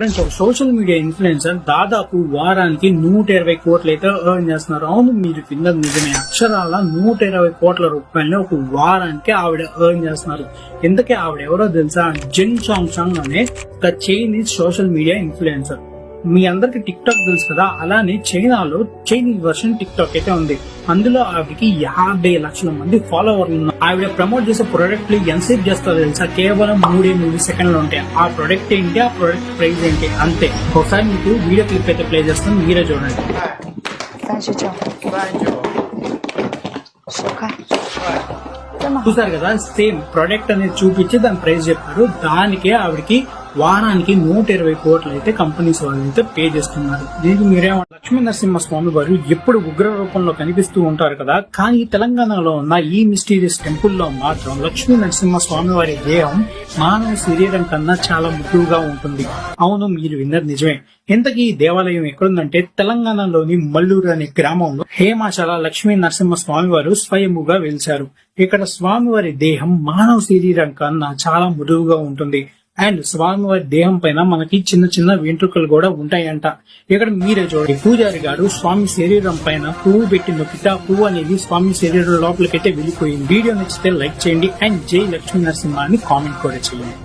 Friends ఒక social media influencer దాదాపు వారానికి నూట ఇరవై కోట్లు అయితే ఎర్న్ చేస్తున్నారు. అవును మీరు కింద నిజమే. అక్షరాల నూట ఇరవై కోట్ల రూపాయలని ఒక వారానికి ఆవిడ ఎర్న్ చేస్తున్నారు. ఎందుకే ఆవిడ ఎవరో తెలుసా? జెన్ చాంగ్ చాంగ్ అనే ఒక చైనీస్ సోషల్ మీడియా ఇన్ఫ్లుయెన్సర్ మీ అందరికి టిక్ టాక్ తెలుసు కదా అలానే చైనాలో చైనీస్ వర్షన్ టిక్ టాక్ అయితే ఉంది. అందులో ఆవిడకి యాభై లక్షల మంది ఫాలోవర్లు ఉన్నారు. ఆవిడ ప్రమోట్ చేసే ప్రొడక్ట్లు ఎన్సేప్ చేస్తారు తెలుసా? కేవలం మూడే మూడు సెకండ్లు ఉంటాయి. ఆ ప్రొడక్ట్ ఏంటి? ఆ ప్రొడక్ట్ ప్రైస్ ఏంటి? అంతే. ఒకసారి మీకు వీడియో క్లిప్ అయితే ప్లే చేస్తాం మీరే చూడండి. చూసారు కదా సేమ్ ప్రొడక్ట్ అనేది చూపించి దాని ప్రైస్ చెప్పారు. దానికే ఆవిడకి వారానికి నూట ఇరవై కోట్లు అయితే కంపెనీస్ వాళ్ళు అయితే పే చేస్తున్నారు. దీనికి మీరేమో లక్ష్మీ నరసింహ స్వామి వారు ఎప్పుడు ఉగ్ర రూపంలో కనిపిస్తూ ఉంటారు కదా కానీ తెలంగాణలో ఉన్న ఈ మిస్టీరియస్ టెంపుల్లో మాత్రం లక్ష్మీ నరసింహ స్వామి వారి దేహం మానవ శరీరం కన్నా చాలా మృదువుగా ఉంటుంది. అవును మీరు విన్నది నిజమే. ఇంతకీ ఈ దేవాలయం ఎక్కడుందంటే తెలంగాణలోని మల్లూరు అనే గ్రామంలో హేమాచల లక్ష్మీ నరసింహ స్వామి వారు స్వయముగా వెలిచారు ఇక్కడ స్వామివారి దేహం మానవ శరీరం కన్నా చాలా మృదువుగా ఉంటుంది. అండ్ స్వామివారి దేహం పైన మనకి చిన్న చిన్న వెంట్రుకలు కూడా ఉంటాయంట. ఇక్కడ మీరే చూడండి పూజారి గారు స్వామి శరీరం పైన పువ్వు పెట్టి నొక్కితే ఆ పువ్వు అనేది స్వామి శరీరం లోపలికైతే వెళ్ళిపోయింది. వీడియో నచ్చితే లైక్ చేయండి అండ్ జై లక్ష్మీ నరసింహ అని కామెంట్ కూడా చేయండి.